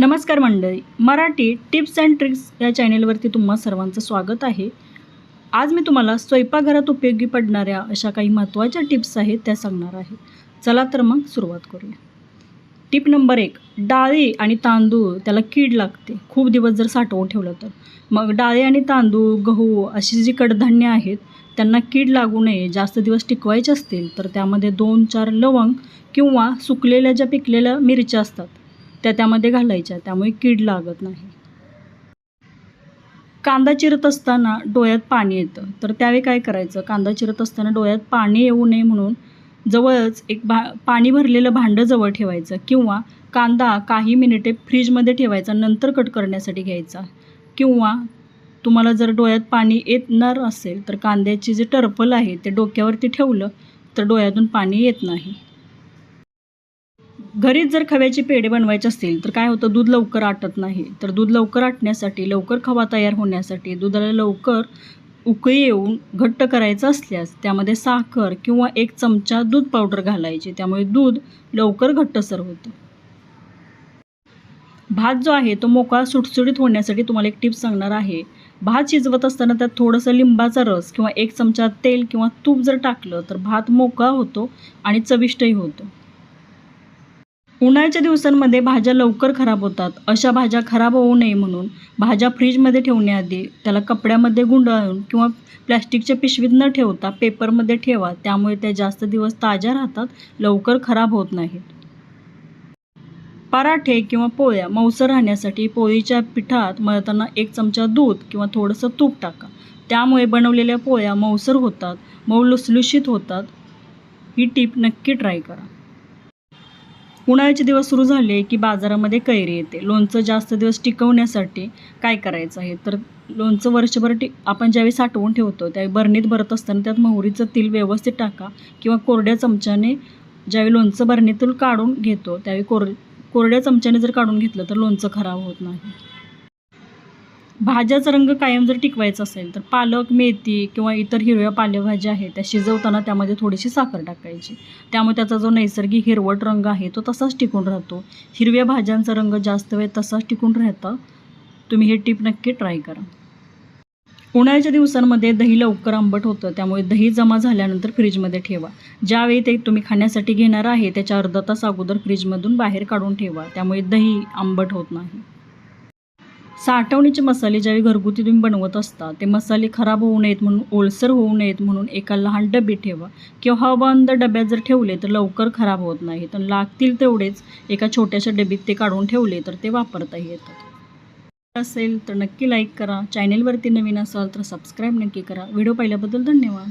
नमस्कार मंडळी Marathi tips and tricks या चॅनेलवरती तुम्हा सर्वांचं स्वागत आहे. आज मी तुम्हाला स्वयंपाकघरात उपयोगी पडणाऱ्या अशा काही महत्त्वाच्या टिप्स आहेत त्या सांगणार आहे. चला तर मग सुरुवात करूया. टिप नंबर एक डाळी आणि तांदूळ त्याला कीड लागते. खूप दिवस जर साठवून ठेवलं तर. मग डाळी आणि तांदूळ गहू अशी जी कडधान्य आहेत त्यांना कीड लागू नये जास्त दिवस टिकवायचे असतील तर त्यामध्ये दोन चार लवंग किंवा सुकलेल्या ज्या पिकलेल्या मिरच्या असतात त्या त्यामध्ये घालायच्या त्यामुळे कीड लागत नाही. कांदा चिरत असताना डोळ्यात पाणी येतं. तर त्यावेळी काय करायचं? कांदा चिरत असताना डोळ्यात पाणी येऊ नये म्हणून जवळच एक भा पाणी भरलेलं भांडं जवळ ठेवायचं किंवा कांदा काही मिनिटे फ्रीजमध्ये ठेवायचा नंतर कट करण्यासाठी घ्यायचा. किंवा तुम्हाला जर डोळ्यात पाणी येणार असेल तर कांद्याची जे टर्पल आहे ते डोक्यावरती ठेवलं तर डोळ्यातून पाणी येत नाही. घरीच जर खव्याचे पेढे बनवायचे असतील तर काय होतं? दूध लवकर आटत नाही. तर दूध लवकर आटण्यासाठी लवकर खवा तयार होण्यासाठी दुधाला लवकर उकळी येऊन घट्ट करायचं असल्यास त्यामध्ये साखर किंवा एक चमचा दूध पावडर घालायची. त्यामुळे दूध लवकर घट्टसर होतं. भात जो आहे तो मोकळा सुटसुटीत होण्यासाठी तुम्हाला एक टिप्स सांगणार आहे. भात शिजवत असताना त्यात थोडंसं लिंबाचा रस किंवा एक चमचा तेल किंवा तूप जर टाकलं तर भात मोकळा होतो आणि चविष्टही होतो. उन्हाळ्याच्या दिवसांमध्ये भाज्या लवकर खराब होतात. अशा भाज्या खराब होऊ नये म्हणून भाज्या फ्रीजमध्ये ठेवण्याआधी त्याला कपड्यामध्ये गुंडाळून किंवा प्लॅस्टिकच्या पिशवीत न ठेवता पेपरमध्ये ठेवा. त्यामुळे त्या जास्त दिवस ताज्या राहतात लवकर खराब होत नाहीत. पराठे किंवा पोळ्या मऊसर राहण्यासाठी पोळीच्या पिठात मळताना एक चमचा दूध किंवा थोडंसं तूप टाका. त्यामुळे बनवलेल्या पोळ्या मऊसर होतात मऊ लुसलुशीत होतात. ही टीप नक्की ट्राय करा. उन्हाळ्याचे दिवस सुरू झाले की बाजारामध्ये कैरी येते. लोणचं जास्त दिवस टिकवण्यासाठी काय करायचं आहे? तर लोणचं वर्षभर टि आपण ज्यावेळी साठवून ठेवतो त्यावेळी बरणीत भरत असताना त्यात मोहरीचं तेल व्यवस्थित टाका किंवा कोरड्या चमच्याने ज्यावेळी लोणचं बरणीतून काढून घेतो त्यावेळी कोर कोरड्या चमच्याने जर काढून घेतलं तर लोणचं खराब होत नाही. भाज्याचा रंग कायम जर टिकवायचा असेल तर पालक मेथी किंवा इतर हिरव्या पालेभाज्या आहेत त्या शिजवताना त्यामध्ये थोडीशी साखर टाकायची. त्यामुळे त्याचा जो नैसर्गिक हिरवट रंग आहे तो तसाच टिकून राहतो. हिरव्या भाज्यांचा रंग जास्त वेळ तसाच टिकून राहतं. तुम्ही हे टीप नक्की ट्राय करा. उन्हाळ्याच्या दिवसांमध्ये दही लवकर आंबट होतं त्यामुळे दही जमा झाल्यानंतर फ्रीजमध्ये ठेवा. ज्यावेळी ते तुम्ही खाण्यासाठी घेणार आहे त्याच्या अर्धा तास अगोदर फ्रीजमधून बाहेर काढून ठेवा. त्यामुळे दही आंबट होत नाही. साठवणीचे मसाले ज्यावेळी घरगुती तुम्ही बनवत असता ते मसाले खराब होऊ नयेत म्हणून ओलसर होऊ नयेत म्हणून एका लहान डबी ठेवा. किंवा हवाबंद डब्यात जर ठेवले तर लवकर खराब होत नाही. तर लागतील तेवढेच एका छोट्याशा डबीत ते काढून ठेवले तर ते वापरताही येतात. असेल तर नक्की लाईक करा. चॅनेलवरती नवीन असाल तर सबस्क्राईब नक्की करा. व्हिडिओ पाहिल्याबद्दल धन्यवाद.